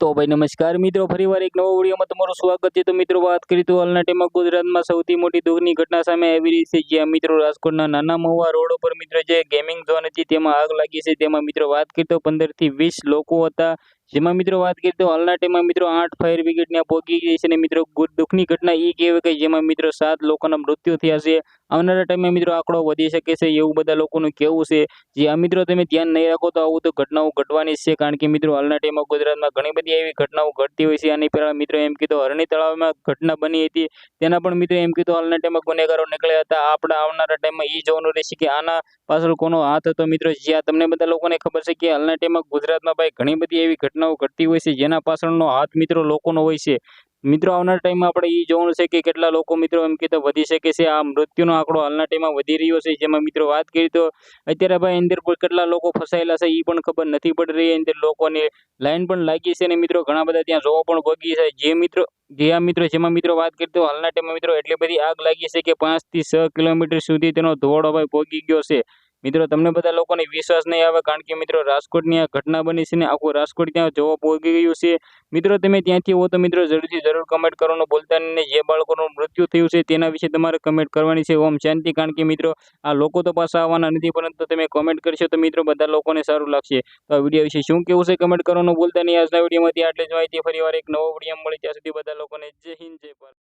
તો ભાઈ નમસ્કાર મિત્રો, ફરીવાર એક નવો વિડીયોમાં તમારું સ્વાગત છે. તો મિત્રો, વાત કરી તો હાલના ટાઈમમાં ગુજરાતમાં સૌથી મોટી દુઃખની ઘટના સામે આવી રહી છે, જ્યાં મિત્રો રાજકોટના નાના મહુવા રોડ ઉપર મિત્રો જે ગેમિંગ ઝોન હતી, તેમાં આગ લાગી છે. તેમાં મિત્રો વાત કરી તો પંદરથી વીસ લોકો હતા. જેમાં મિત્રો વાત કરીએ તો હાલના ટાઈમમાં મિત્રો આઠ ફાયર બ્રિગેડ ત્યાં પહોંચી ગઈ છે અને મિત્રો દુઃખની ઘટના એ કહેવાય કે જેમાં મિત્રો સાત લોકોના મૃત્યુ થયા છે. આવનારા ટાઈમમાં મિત્રો આંકડો વધી શકે છે એવું બધા લોકોનું કહેવું છે. જે આ મિત્રો તમે ધ્યાન નહીં રાખો તો આવું તો ઘટનાઓ ઘટવાની છે. કારણ કે મિત્રો હાલના ટાઈમમાં ગુજરાતમાં ઘણી બધી એવી ઘટનાઓ ઘટતી હોય છે. આની પહેલાં મિત્રો એમ કીધું હરણી તળાવમાં ઘટના બની હતી. તેના પણ મિત્રો એમ કીધું હાલના ટાઈમમાં ગુનેગારો નીકળ્યા હતા. આપણા આવનારા ટાઈમમાં એ જોવાનું રહેશે કે આના પાછળ કોનો હાથ હતો મિત્રો. જ્યાં તમને બધા લોકોને ખબર છે કે હાલના ટાઈમમાં ગુજરાતમાં ભાઈ ઘણી બધી એવી ઘટનાઓ ઘટતી હોય છે, જેના પાછળનો હાથ મિત્રો લોકોનો હોય છે. મિત્રો, આવનાર ટાઈમમાં આપણે એ જોવાનું છે કે કેટલા લોકો મિત્રો એમ કહેતા વધી શકે છે. આ મૃત્યુનો આંકડો હાલના ટાઈમમાં વધી રહ્યો છે, જેમાં મિત્રો વાત કરી તો અત્યારે ભાઈ અંદર કેટલા લોકો ફસાયેલા છે એ પણ ખબર નથી પડી રહી. અંદર લોકોની લાઈન પણ લાગી છે અને મિત્રો, ઘણા બધા ત્યાં જોવા પણ ભોગી છે. જે મિત્રો, જે આ મિત્રો, જેમાં મિત્રો વાત કરી તો હાલના ટાઈમમાં મિત્રો એટલી બધી આગ લાગી છે કે પાંચથી છ કિલોમીટર સુધી તેનો ધોવાડો ભાઈ ભોગી ગયો છે. મિત્રો, તમને બધા લોકોને વિશ્વાસ નહીં આવે કારણ કે મિત્રો, રાજકોટની આ ઘટના બની છે ને આખું રાજકોટ ત્યાં જોવા પહોંચી ગયું છે. મિત્રો, તમે ત્યાંથી હો તો મિત્રો, જરૂરથી જરૂર કમેન્ટ કરવાનું બોલતા નહીં જે બાળકોનું મૃત્યુ થયું છે તેના વિશે તમારે કમેન્ટ કરવાની છે. ઓમ શાંતિ, કારણ કે મિત્રો, આ લોકો તો પાછા આવવાના નથી, પરંતુ તમે કમેન્ટ કરશો તો મિત્રો, બધા લોકોને સારું લાગશે. તો આ વીડિયો વિશે શું કેવું છે કમેન્ટ કરવાનું બોલતા નહીં. આજના વિડીયોમાંથી આટલે જ માહિતી. ફરીવાર એક નવો વીડિયો મળે ત્યાં સુધી બધા લોકોને જય હિન્દ, જય ભારત.